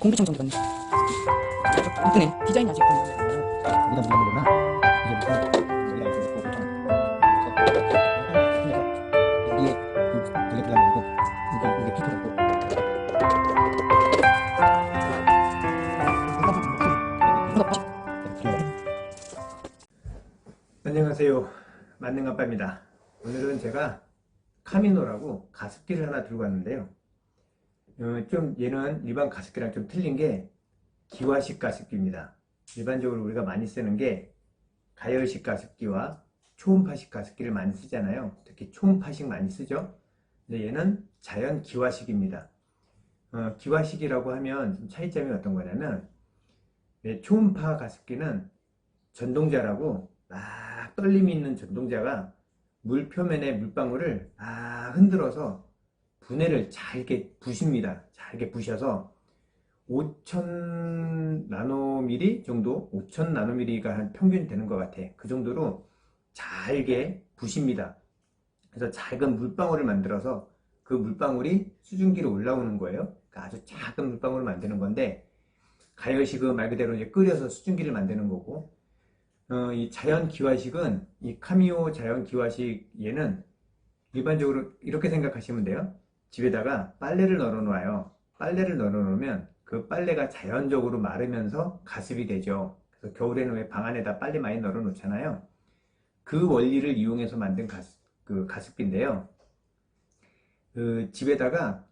공기청정기 넣는 이쁘네 디자인이 아직 여기다 묻는 거구나. 이게 무슨 여기다 이렇게 넣고 보통 그 되게 들어가고 이게 이게 피터고. 안녕하세요. 만능아빠입니다. 오늘은 제가 카미노라고 가습기를 하나 들고 왔는데요 어, 좀 얘는 일반 가습기랑 좀 틀린 게 기화식 가습기입니다. 일반적으로 우리가 많이 쓰는 게 가열식 가습기와 초음파식 가습기를 많이 쓰잖아요. 특히 초음파식 많이 쓰죠. 근데 얘는 자연 기화식입니다. 어, 기화식이라고 하면 좀 차이점이 어떤 거냐면 예, 초음파 가습기는 전동자라고 막 떨림이 있는 전동자가 물 표면에 물방울을 막 흔들어서 분해를 잘게 부십니다. 잘게 부셔서 5천 나노미리 정도, 5천 나노미리가 한 평균 되는 것 같아. 그 정도로 잘게 부십니다. 그래서 작은 물방울을 만들어서 그 물방울이 수증기로 올라오는 거예요. 그러니까 아주 작은 물방울을 만드는 건데 가열식은 말 그대로 이제 끓여서 수증기를 만드는 거고 어, 이 자연 기화식은 이 카미오 자연 기화식 얘는 일반적으로 이렇게 생각하시면 돼요. 집에다가 빨래를 널어 놓아요. 빨래를 널어 놓으면 그 빨래가 자연적으로 마르면서 가습이 되죠. 그래서 겨울에는 왜 방 안에다 빨래 많이 널어 놓잖아요. 그 원리를 이용해서 만든 가습, 그 가습기인데요. 그 집에다가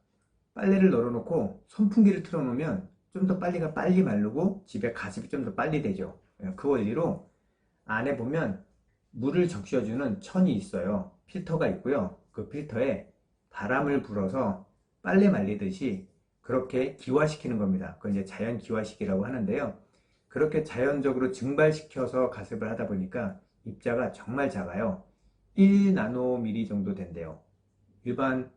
빨래를 널어 놓고 선풍기를 틀어 놓으면 좀 더 빨리가 빨리 마르고 집에 가습이 좀 더 빨리 되죠. 그 원리로 안에 보면 물을 적셔주는 천이 있어요. 필터가 있고요. 그 필터에 바람을 불어서 빨래 말리듯이 그렇게 기화시키는 겁니다. 그건 이제 자연 기화식이라고 하는데요. 그렇게 자연적으로 증발시켜서 가습을 하다 보니까 입자가 정말 작아요. 1나노미리 정도 된대요. 일반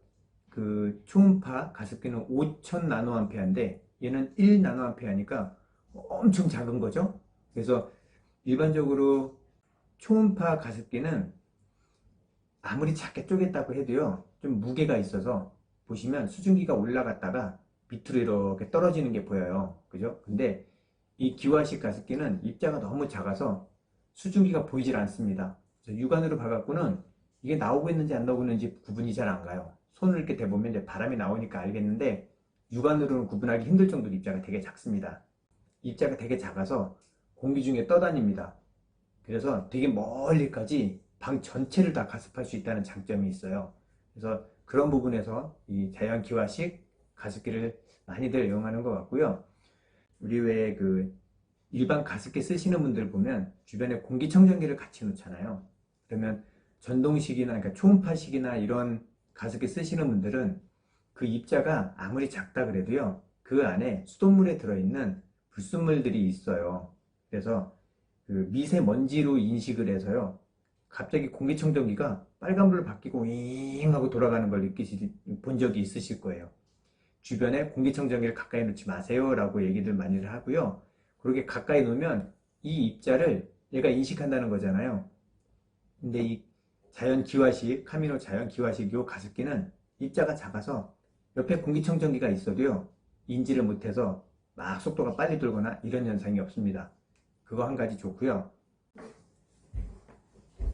그 초음파 가습기는 5000 나노암페어인데 얘는 1나노암페어니까 엄청 작은 거죠. 그래서 일반적으로 초음파 가습기는 아무리 작게 쪼갰다고 해도요 좀 무게가 있어서 보시면 수증기가 올라갔다가 밑으로 이렇게 떨어지는 게 보여요. 그죠? 근데 이 기화식 가습기는 입자가 너무 작아서 수증기가 보이질 않습니다. 육안으로 봐갖고는 이게 나오고 있는지 안 나오고 있는지 구분이 잘 안 가요. 손을 이렇게 대보면 이제 바람이 나오니까 알겠는데 육안으로는 구분하기 힘들 정도로 입자가 되게 작습니다. 입자가 되게 작아서 공기 중에 떠다닙니다. 그래서 되게 멀리까지 방 전체를 다 가습할 수 있다는 장점이 있어요. 그래서 그런 부분에서 이 자연 기화식 가습기를 많이들 이용하는 것 같고요. 우리 왜그 일반 가습기 쓰시는 분들 보면 주변에 공기청정기를 같이 놓잖아요. 그러면 전동식이나 그러니까 초음파식이나 이런 가습기 쓰시는 분들은 그 입자가 아무리 작다 그래도요. 그 안에 수돗물에 들어있는 불순물들이 있어요. 그래서 그 미세먼지로 인식을 해서요. 갑자기 공기청정기가 빨간불로 바뀌고 윙 하고 돌아가는 걸 느끼시 본 적이 있으실 거예요. 주변에 공기청정기를 가까이 놓지 마세요 라고 얘기들 많이 하고요. 그렇게 가까이 놓으면 이 입자를 얘가 인식한다는 거잖아요. 근데 이 자연 기화식, 카미노 자연 기화식 요 가습기는 입자가 작아서 옆에 공기청정기가 있어도요. 인지를 못해서 막 속도가 빨리 돌거나 이런 현상이 없습니다. 그거 한 가지 좋고요.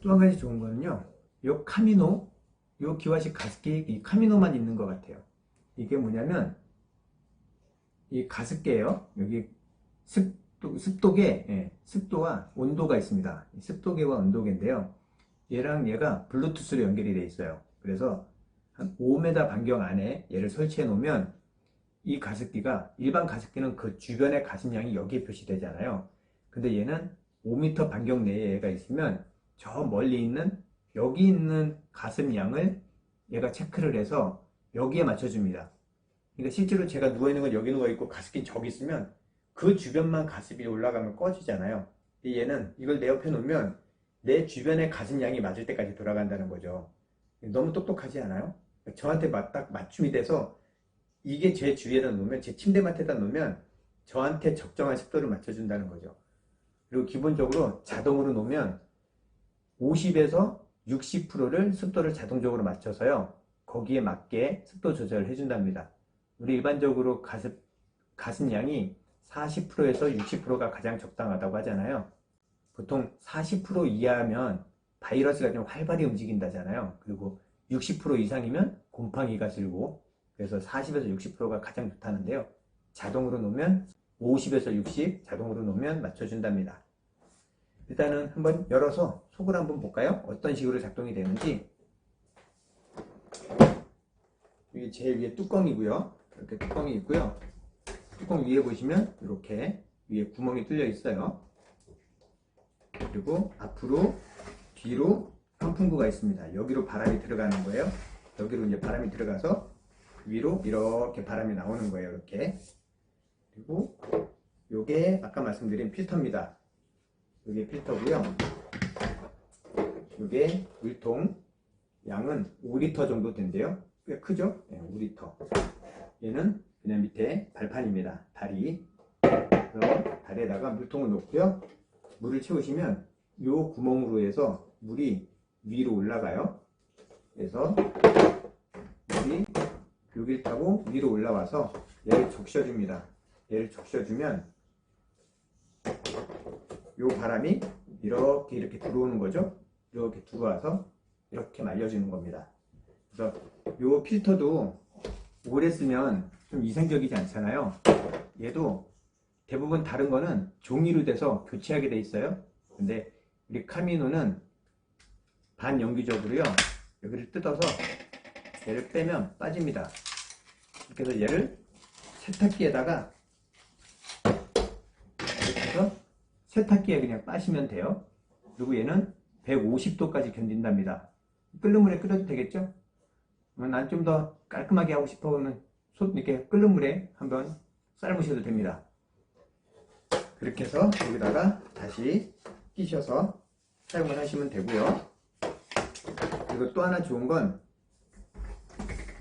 또 한 가지 좋은 거는요. 요 카미노, 요 기화식 가습기 이 카미노만 있는 것 같아요. 이게 뭐냐면 이 가습기예요. 여기 습도, 습도계, 예, 습도와 온도가 있습니다. 습도계와 온도계인데요. 얘랑 얘가 블루투스로 연결이 되어 있어요. 그래서 한 5m 반경 안에 얘를 설치해 놓으면 이 가습기가 일반 가습기는 그 주변의 가습량이 여기에 표시되잖아요. 근데 얘는 5m 반경 내에 얘가 있으면 저 멀리 있는 여기 있는 가습량을 얘가 체크를 해서 여기에 맞춰줍니다. 그러니까 실제로 제가 누워있는 건 여기 누워있고 가습기 저기 있으면 그 주변만 가습이 올라가면 꺼지잖아요. 얘는 이걸 내 옆에 놓으면 내 주변의 가습량이 맞을 때까지 돌아간다는 거죠. 너무 똑똑하지 않아요? 저한테 맞, 딱 맞춤이 돼서 이게 제 주위에다 놓으면 제 침대맡에다 놓으면 저한테 적정한 습도를 맞춰준다는 거죠. 그리고 기본적으로 자동으로 놓으면 50에서 60%를 습도를 자동적으로 맞춰서요. 거기에 맞게 습도 조절을 해준답니다. 우리 일반적으로 가습 가슴량이 40%에서 60%가 가장 적당하다고 하잖아요. 보통 40% 이하면 바이러스가 좀 활발히 움직인다잖아요. 그리고 60% 이상이면 곰팡이가 들고 그래서 40에서 60%가 가장 좋다는데요. 자동으로 놓으면 50에서 60 자동으로 놓으면 맞춰준답니다. 일단은 한번 열어서 속을 한번 볼까요? 어떤 식으로 작동이 되는지 여기 제일 위에 뚜껑이고요. 이렇게 뚜껑이 있고요. 뚜껑 위에 보시면 이렇게 위에 구멍이 뚫려 있어요. 그리고 앞으로 뒤로 환풍구가 있습니다. 여기로 바람이 들어가는 거예요. 여기로 이제 바람이 들어가서 위로 이렇게 바람이 나오는 거예요. 이렇게. 그리고 요게 아까 말씀드린 필터입니다. 요게 필터고요. 요게 물통 양은 5리터 정도 된대요. 꽤 크죠? 네, 5리터. 얘는 그냥 밑에 발판입니다. 다리. 그래서 다리에다가 물통을 놓고요. 물을 채우시면 요 구멍으로 해서 물이 위로 올라가요. 그래서 물이 여기를 타고 위로 올라와서 얘를 적셔줍니다. 얘를 적셔주면 요 바람이 이렇게 이렇게 들어오는 거죠. 이렇게 들어와서 이렇게 말려주는 겁니다. 그래서 요 필터도 오래 쓰면 좀 이상적이지 않잖아요. 얘도 대부분 다른 거는 종이로 돼서 교체하게 돼 있어요. 근데 우리 카미노는 반영구적으로요. 여기를 뜯어서 얘를 빼면 빠집니다. 그래서 얘를 세탁기에다가 이렇게 해서 세탁기에 그냥 빠시면 돼요. 그리고 얘는 150도까지 견딘답니다. 끓는 물에 끓여도 되겠죠? 난 좀 더 깔끔하게 하고 싶으면 솥 이렇게 끓는 물에 한번 삶으셔도 됩니다. 그렇게 해서 여기다가 다시 끼셔서 사용을 하시면 되고요. 그리고 또 하나 좋은 건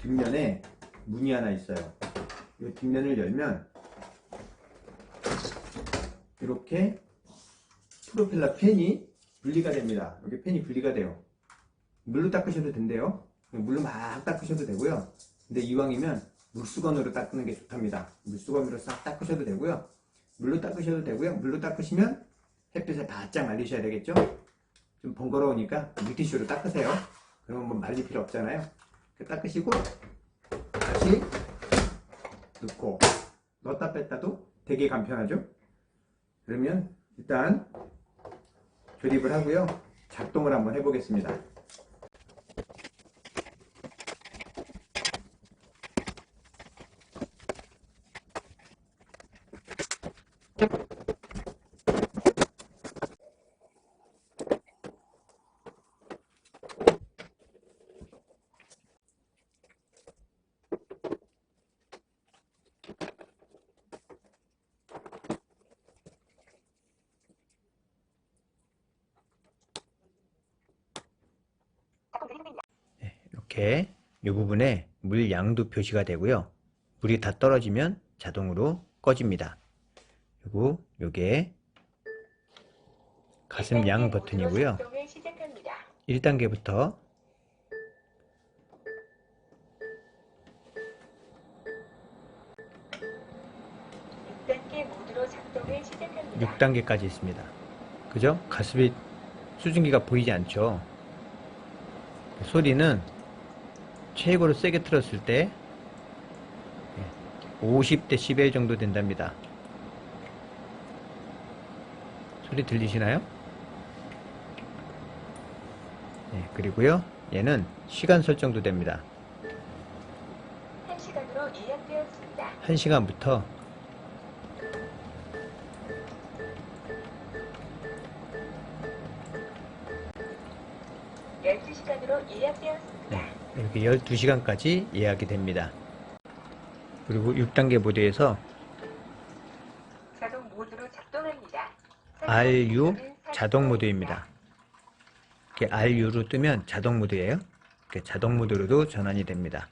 뒷면에 문이 하나 있어요. 이 뒷면을 열면 이렇게 프로펠러 팬이 분리가 됩니다. 여기 팬이 분리가 돼요. 물로 닦으셔도 된대요. 물로 막 닦으셔도 되고요. 근데 이왕이면 물수건으로 닦는 게 좋답니다. 물수건으로 싹 닦으셔도 되고요. 물로 닦으셔도 되고요. 물로 닦으시면 햇빛에 바짝 말리셔야 되겠죠? 좀 번거로우니까 물티슈로 닦으세요. 그러면 뭐 말릴 필요 없잖아요. 이렇게 닦으시고 다시 넣고 넣었다 뺐다도 되게 간편하죠? 그러면 일단 조립을 하고요. 작동을 한번 해보겠습니다. 이렇게 이 부분에 물 양도 표시가 되고요. 물이 다 떨어지면 자동으로 꺼집니다. 그리고 요게 가슴 양 버튼이고요. 1단계부터 모드로 작동을 시작합니다. 6단계까지 있습니다. 그죠? 가습이 수증기가 보이지 않죠? 소리는 최고로 세게 틀었을 때 50dB 정도 된답니다. 소리 들리시나요? 네, 그리고요. 얘는 시간 설정도 됩니다. 1시간으로 예약되었습니다. 1시간부터 열두 시간으로 예약되었습니다. 네, 이렇게 12시간까지 예약이 됩니다. 그리고 6단계 모드에서 자동 모드로 작동합니다. RU 자동 모드입니다. 이렇게 RU로 뜨면 자동 모드예요. 이렇게 자동 모드로도 전환이 됩니다.